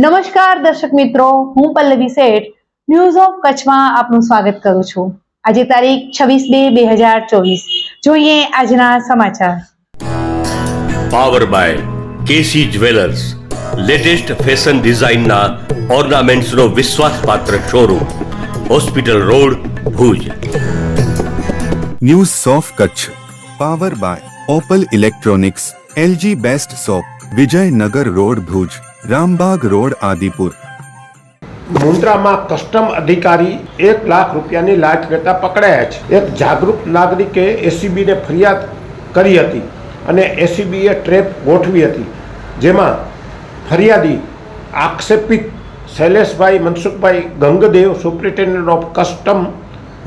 નમસ્કાર દર્શક મિત્રો હું પલ્લવી શેઠ ન્યૂઝ ઓફ કચ્છમાં આપનું સ્વાગત કરું છું. આજે તારીખ છવ્વીસ બે બે હજાર ચોવીસ. જોઈએ આજના સમાચાર. Power by K C jewellers latest fashion ડિઝાઇનના ઓર્નામેન્ટ્સનો વિશ્વાસપાત્ર showroom hospital road Bhuj. News of Kutch power by Opal electronics LG best shop Vijaynagar road Bhuj. Rambagh road, Adipur. મુન્દ્રામાં custom અધિકારી એક લાખ રૂપિયાની લાંચ લેતા પકડાયા છે. એક જાગૃત નાગરિકે એસીબીને ફરિયાદ કરી હતી અને એસીબીએ ટ્રેપ ગોઠવી હતી, જેમાં ફરિયાદી આક્ષેપિત Shaileshbhai, Mansukhbhai Gangdev, superintendent of custom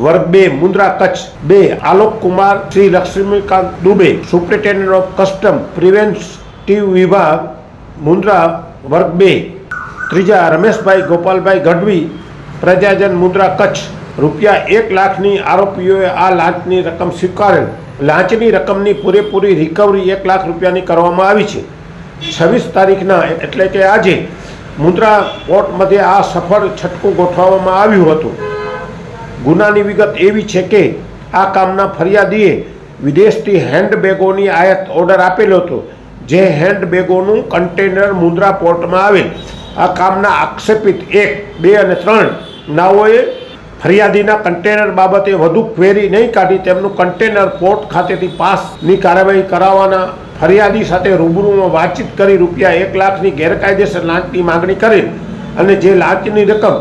વર્ગ બે, મુન્દ્રા કચ્છ બે Alok Kumar Shri Laxmikant Dubey, superintendent of custom preventive વિભાગ, મુન્દ્રા વર્ગ બે. ત્રીજા રમેશભાઈ, ગોપાલભાઈ ગઢવી, પ્રજાજન મુદ્રા કચ્છ. રૂપિયા એક લાખની આરોપીઓએ આ લાંચની રકમ સ્વીકારેલ. લાંચની રકમની પૂરેપૂરી રિકવરી એક લાખ રૂપિયાની કરવામાં આવી છે. છવ્વીસ તારીખના એટલે કે આજે મુદ્રા કોર્ટ મધ્યે આ સફળ છટકું ગોઠવવામાં આવ્યું હતું. ગુનાની વિગત એવી છે કે આ કામના ફરિયાદીએ વિદેશથી હેન્ડબેગોની આયાત ઓર્ડર આપેલો હતો. જે હેન્ડબેગોનું કન્ટેનર મુન્દ્રા પોર્ટમાં આવેલ. આ કામના આક્ષેપિત એક, બે અને ત્રણ નાઓએ ફરિયાદીના કન્ટેનર બાબતે વધુ ક્વેરી નહીં કાઢી તેમનું કન્ટેનર પોર્ટ ખાતેથી પાસની કાર્યવાહી કરાવવાના ફરિયાદી સાથે રૂબરૂમાં વાતચીત કરી રૂપિયા એક લાખની ગેરકાયદેસર લાંચની માગણી કરી અને જે લાંચની રકમ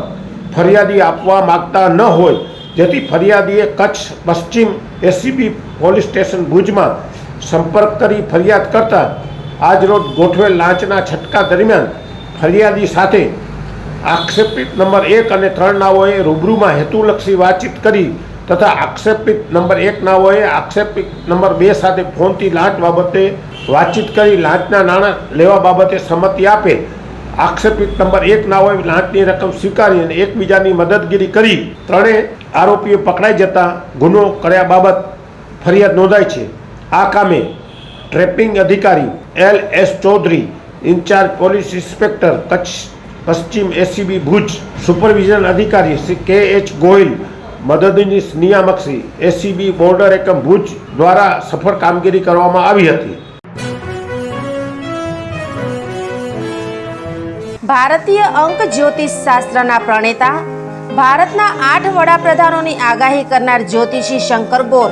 ફરિયાદી આપવા માગતા ન હોય, જેથી ફરિયાદીએ કચ્છ પશ્ચિમ એસીબી પોલીસ સ્ટેશન ભુજમાં સંપર્ક કરી ફરિયાદ કરતા આજરોજ ગોઠવેલ લાંચના છટકા દરમિયાન ફરિયાદી સાથે આક્ષેપિત નંબર એક અને ત્રણ નાઓએ રૂબરૂમાં હેતુલક્ષી વાતચીત કરી તથા આક્ષેપિત નંબર એક નાઓએ આક્ષેપિત નંબર બે સાથે ફોનથી લાંચ બાબતે વાતચીત કરી લાંચના નાણાં લેવા બાબતે સંમતિ આપે. આક્ષેપિત નંબર એક નાઓએ લાંચની રકમ સ્વીકારી અને એકબીજાની મદદગીરી કરી. ત્રણેય આરોપીઓ પકડાઈ જતા ગુનો કર્યા બાબત ફરિયાદ નોંધાઈ છે. આ કામે ટ્રેપિંગ અધિકારી L S Chaudhari, in-charge police inspector Kutch પશ્ચિમ એસીબી ભુજ, સુપરવિઝન અધિકારી શ્રી કે એચ ગોયલ, મદદનીશ નિયામક શ્રી એસીબી બોર્ડર એકમ ભુજ દ્વારા સફળ કામગીરી કરવામાં આવી હતી. ભારતીય અંક જ્યોતિષ શાસ્ત્રના પ્રણેતા, ભારતના આઠ વડાપ્રધાનોની આગાહી કરનાર જ્યોતિષી શંકર ગોર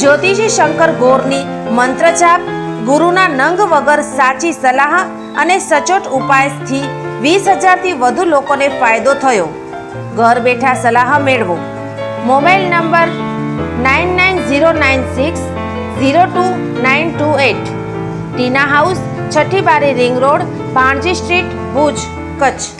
જ્યોતિષી શંકર ગોરની મંત્રજાપ, ગુરુના નંગ વગર સાચી સલાહ અને સચોટ ઉપાયથી વીસ હજારથી વધુ લોકોને ફાયદો થયો. ઘર બેઠા સલાહ મેળવો. Mobile number nine nine zero nine six zero two nine two eight. Tina house, છઠ્ઠી બારી ring road Panji street, Bhuj, Kutch.